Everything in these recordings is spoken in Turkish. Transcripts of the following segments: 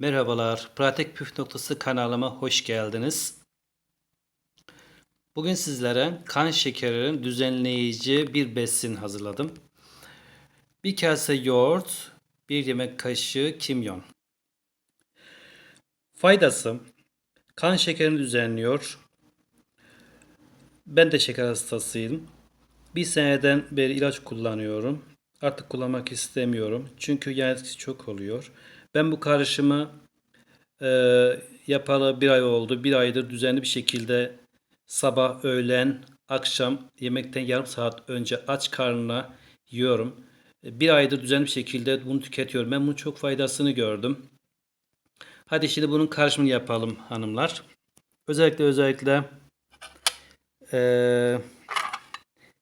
Merhabalar, Pratik Püf Noktası kanalıma hoş geldiniz. Bugün sizlere kan şekerini düzenleyici bir besin hazırladım. Bir kase yoğurt, bir yemek kaşığı kimyon. Faydası kan şekerini düzenliyor. Ben de şeker hastasıyım. Bir seneden beri ilaç kullanıyorum. Artık kullanmak istemiyorum. Çünkü yan etkisi çok oluyor. Ben bu karışımı e, yapalı bir ay oldu. Bir aydır düzenli bir şekilde sabah, öğlen, akşam yemekten yarım saat önce aç karnına yiyorum. E, Bir aydır düzenli bir şekilde bunu tüketiyorum. Ben bunun çok faydasını gördüm. Hadi şimdi bunun karışımını yapalım hanımlar. Özellikle özellikle eee,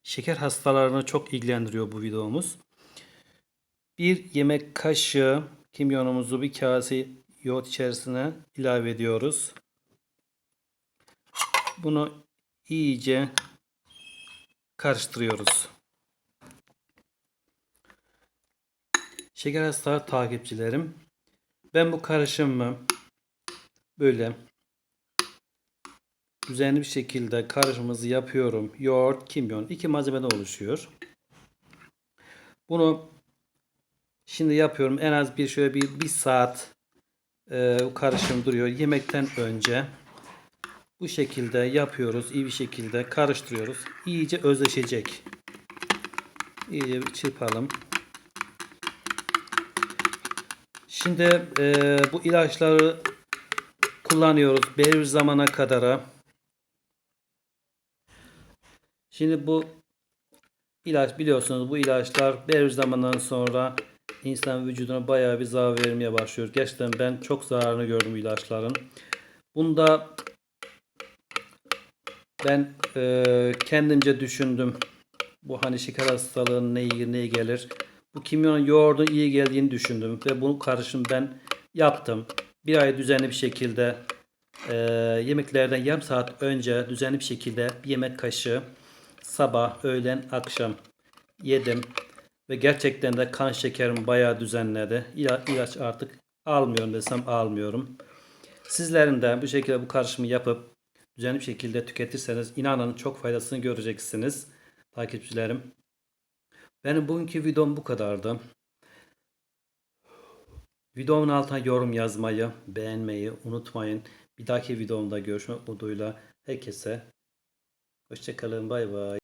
şeker hastalarını çok ilgilendiriyor bu videomuz. Bir yemek kaşığı kimyonumuzu bir kase yoğurt içerisine ilave ediyoruz. Bunu iyice karıştırıyoruz. Şeker hastaları takipçilerim. Ben bu karışımı böyle düzenli bir şekilde karışımımızı yapıyorum. Yoğurt, kimyon iki malzemeden oluşuyor. Bunu şimdi yapıyorum. En az bir şöyle bir, bir saat e, karışım duruyor. Yemekten önce bu şekilde yapıyoruz. iyi bir şekilde karıştırıyoruz. İyice özleşecek. İyice çırpalım. Şimdi e, bu ilaçları kullanıyoruz belirli zamana kadar. Şimdi bu ilaç biliyorsunuz bu ilaçlar belirli zamandan sonra insan vücuduna bayağı bir zarar vermeye başlıyor. Gerçekten ben çok zararını gördüm ilaçların. Bunda ben e, kendimce düşündüm. Bu hani şeker hastalığının ne iyi ne gelir. Bu kimyonun yoğurdun iyi geldiğini düşündüm ve bunu karışım ben yaptım. Bir ay düzenli bir şekilde e, yemeklerden yarım saat önce düzenli bir şekilde bir yemek kaşığı sabah, öğlen, akşam yedim. Ve gerçekten de kan şekerim bayağı düzenledi. İla- İlaç artık almıyorum desem almıyorum. Sizlerin de bu şekilde bu karışımı yapıp düzenli bir şekilde tüketirseniz inanın çok faydasını göreceksiniz takipçilerim. Benim bugünkü videom bu kadardı. Videomun altına yorum yazmayı, beğenmeyi unutmayın. Bir dahaki videomda görüşmek umuduyla herkese hoşçakalın. Bay bay.